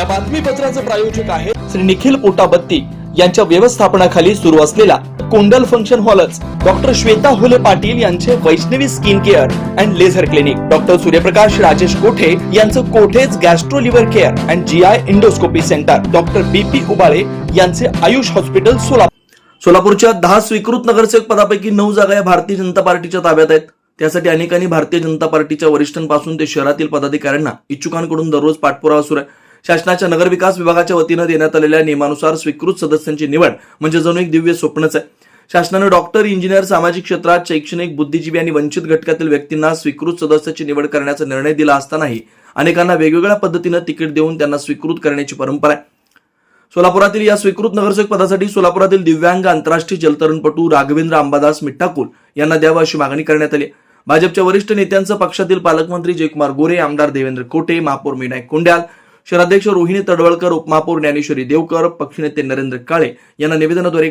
या बातमीपत्राचे प्रायोजक आहे श्री निखिल पोटाबत्ती यांच्या व्यवस्थापनाखाली सुरू असलेला कोंडल फंक्शन हॉलच. डॉक्टर श्वेता हुले पाटील यांचे Vaishnavi skin care and laser clinic. Doctor Suryaprakash Rajesh Kothe यांचं Kothe's gastro liver care and G I endoscopy centre. Doctor B P Ubale यांचे आयुष हॉस्पिटल सोलापूर सोलापूरच्या दहा स्वीकृत नगरसेवक पदापैकी नऊ जागा या भारतीय जनता पार्टीच्या ताब्यात आहेत. त्यासाठी अनेकांनी भारतीय जनता पार्टीच्या वरिष्ठांपासून ते शहरातील पदाधिकाऱ्यांना इच्छुकांकडून दररोज पाठपुरावा सुरू आहे. शासनाच्या नगरविकास विभागाच्या वतीनं देण्यात आलेल्या नियमानुसार स्वीकृत सदस्यांची निवड म्हणजे जणू एक दिव्य स्वप्नच आहे. शासनानं डॉक्टर इंजिनियर सामाजिक क्षेत्रात शैक्षणिक बुद्धिजीवी आणि वंचित घटकातील व्यक्तींना स्वीकृत सदस्याची निवड करण्याचा निर्णय दिला असतानाही अनेकांना वेगवेगळ्या पद्धतीनं तिकीट देऊन त्यांना स्वीकृत करण्याची परंपरा आहे. सोलापुरातील या स्वीकृत नगरसेवक पदासाठी सोलापुरातील दिव्यांग आंतरराष्ट्रीय जलतरणपटू राघवेंद्र अंबादास मिट्टाकूल यांना द्यावं अशी मागणी करण्यात आली भाजपच्या वरिष्ठ नेत्यांचं पक्षातील पालकमंत्री जयकुमार गोरे आमदार देवेंद्र कोटे महापौर मीनाय कोंड्याल शहराध्यक्ष रोहिणी तडवळकर उपमहापौर ज्ञानेश्वरी देवकर पक्षनेते नरेंद्र काळे यांना निवेदनाद्वारे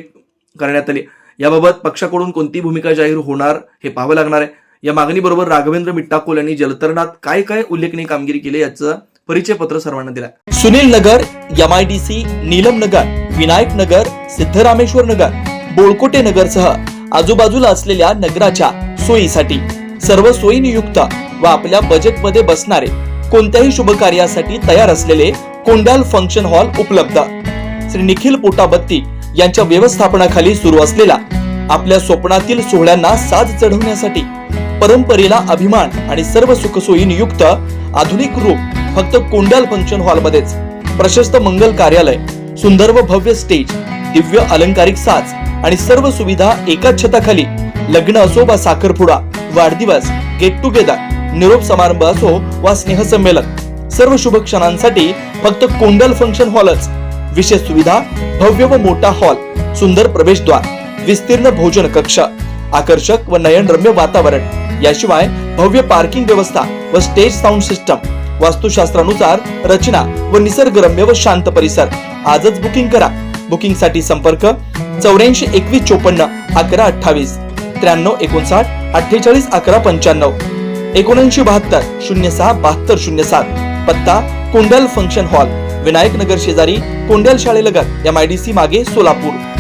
करण्यात आले. याबाबत पक्षाकडून कोणती भूमिका जाहीर होणार हे पाहावं लागणार आहे. या मागणीबरोबर राघवेंद्र मिट्टाकोल यांनी जलतरणात काय काय उल्लेखनीय कामगिरी केली याचं परिचय पत्र सर्वांना दिला. Sunil Nagar M I D C Neelam Nagar Vinayak Nagar Siddharameshwar Nagar Bolkote नगरसह आजूबाजूला असलेल्या नगराच्या सोयीसाठी सर्व सोयीनियुक्त व आपल्या बजेटमध्ये बसणारे कोणत्याही शुभ कार्यासाठी तयार असलेले कोंडाल फंक्शन हॉल उपलब्ध. श्री निखिल पोटाबत्ती यांच्या व्यवस्थापनाखाली सुरू असलेला आपल्या स्वप्नातील सोहळ्यांना साज चढवण्यासाठी परंपरेला अभिमान आणि सर्व सुखसोयीन युक्त आधुनिक रूप फक्त कोंडाल फंक्शन हॉल मध्येच. प्रशस्त मंगल कार्यालय सुंदर व भव्य स्टेज दिव्य अलंकारिक साज आणि सर्व सुविधा एकाच छताखाली लग्न असो वा साखरपुडा वाढदिवस गेट टुगेदर निरोप समारंभ असो वा स्नेहसंमेलन सर्व शुभ क्षणांसाठी फक्त कोंडल फंक्शन हॉलच विशेष सुविधा भव्य व मोठा हॉल सुंदर प्रवेशद्वार विस्तीर्ण भोजन कक्ष आकर्षक व नयनरम्य वातावरण. याशिवाय भव्य पार्किंग व्यवस्था व स्टेज साऊंड सिस्टम वास्तुशास्त्रानुसार रचना व निसर्गरम्य व शांत परिसर. आजच बुकिंग करा. बुकिंगसाठी संपर्क चौऱ्याऐंशी एकवीस चोपन्न अकरा अठ्ठावीस त्र्याण्णव एकोणसाठ अठ्ठेचाळीस अकरा पंच्याण्णव. एकोणऐंशी बहात्तर शून्य सहा बहात्तर शून्य सात. पत्ता कोंडल फंक्शन हॉल. विनायक नगर शेजारी कोंडल शाळेलगत एम आय डी सी मागे सोलापूर.